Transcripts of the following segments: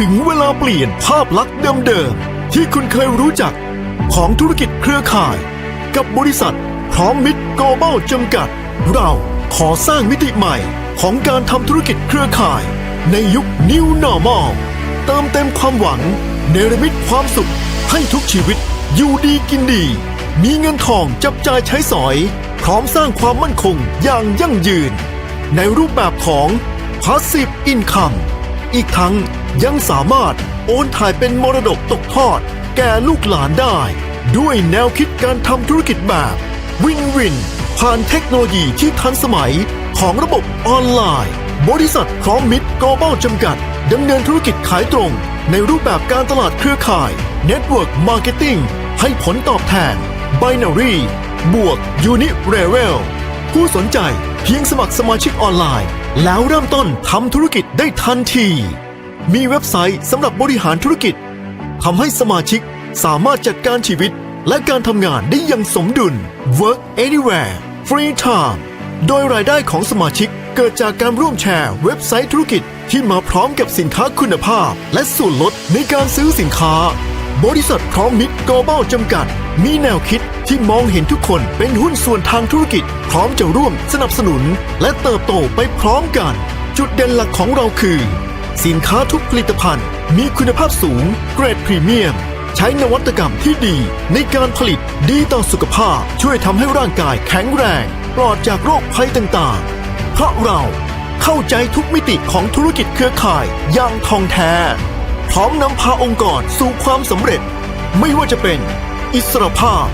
ถึงเวลาเปลี่ยนภาพลักษณ์เดิมๆที่คุณเคยรู้จักของธุรกิจเครือข่าย กับบริษัท พร้อมมิตร global จำกัด เราขอสร้างมิติใหม่ของการทำธุรกิจเครือข่าย ในยุค New Normal เติมเต็มความหวัง เนรมิตความสุข ให้ทุกชีวิตอยู่ดีกินดี มีเงินทองจับจ่ายใช้สอย พร้อมสร้างความมั่นคงอย่างยั่งยืน ในรูปแบบของ Passive Income อีกทั้งยังสามารถโอนถ่ายเป็นมรดกตกทอด แก่ลูกหลานได้ ด้วยแนวคิดการทำธุรกิจแบบวินวิน ผ่านเทคโนโลยีที่ทันสมัยของระบบออนไลน์ บริษัทพร้อมมิตร global จำกัดดำเนินธุรกิจขายตรง ในรูปแบบการตลาดเครือข่าย Network Marketing ให้ผลตอบแทน Binary บวก Unit Level ผู้สนใจ เพียงสมัครสมาชิกออนไลน์ แล้วเริ่มต้นทำธุรกิจได้ทันที มีเว็บไซต์สำหรับบริหารธุรกิจทำให้สมาชิกสามารถจัดการชีวิต และการทำงานได้อย่างสมดุล Work Anywhere Free Time โดยรายได้ของสมาชิกเกิดจากการร่วมแชร์เว็บไซต์ธุรกิจที่มาพร้อมกับสินค้าคุณภาพ และส่วนลดในการซื้อสินค้า บริษัทพร้อมมิตร global จำกัด มีแนวคิดที่มองเห็นทุกคนเป็นหุ้นส่วนทางธุรกิจ พร้อมจะร่วมสนับสนุน และเติบโตไปพร้อมกัน จุดเด่นหลักของเราคือ สินค้าทุกผลิตภัณฑ์ มีคุณภาพสูง เกรดพรีเมียม ใช้นวัตกรรมที่ดี ในการผลิตดีต่อสุขภาพ ช่วยทำให้ร่างกายแข็งแรง ปลอดจากโรคภัยต่างๆ เพราะเราเข้าใจทุกมิติของธุรกิจเครือข่ายอย่างทองแท้ พร้อมนำพาองค์กรสู่ความสำเร็จ ไม่ว่าจะเป็น อิสรภาพ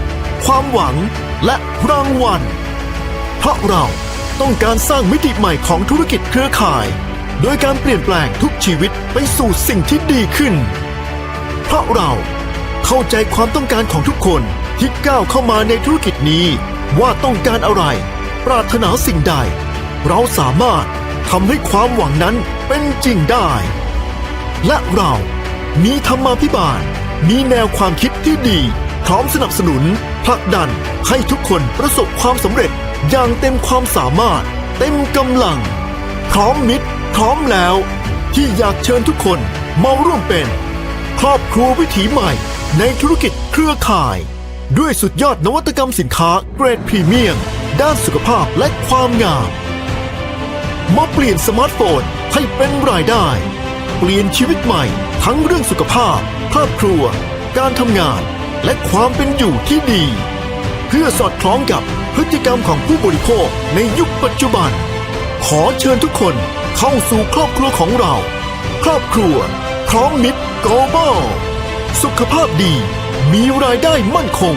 ความหวังและรางวัล เพราะเราต้องการสร้างมิติใหม่ของธุรกิจเครือข่าย โดยการเปลี่ยนแปลงทุกชีวิตไปสู่สิ่งที่ดีขึ้น เพราะเราเข้าใจความต้องการของทุกคนที่ก้าวเข้ามาในธุรกิจนี้ว่าต้องการอะไร ปรารถนาสิ่งใด เราสามารถทำให้ความหวังนั้นเป็นจริงได้ และเรามีธรรมาภิบาล มีแนวความคิดที่ดี พร้อมสนับสนุนผลักดันให้ทุกคนประสบความสำเร็จอย่างเต็มความสามารถ เต็มกำลัง พร้อมมิตร พร้อมแล้ว ที่อยากเชิญทุกคนมาร่วมเป็น ครอบครัววิถีใหม่ในธุรกิจเครือข่าย ด้วยสุดยอดนวัตกรรมสินค้าเกรดพรีเมียม ด้านสุขภาพและความงามมาเปลี่ยนสมาร์ทโฟนให้เป็นรายได้ เปลี่ยนชีวิตใหม่ ทั้งเรื่องสุขภาพ ครอบครัว การทำงาน และความเป็นอยู่ที่ดี เพื่อสอดคล้องกับพฤติกรรมของผู้บริโภคในยุคปัจจุบัน ขอเชิญทุกคนเข้าสู่ครอบครัวของเรา ครอบครัวพร้อมมิตร global สุขภาพดี มีรายได้มั่นคง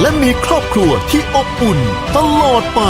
และมีครอบครัวที่อบอุ่นตลอดไป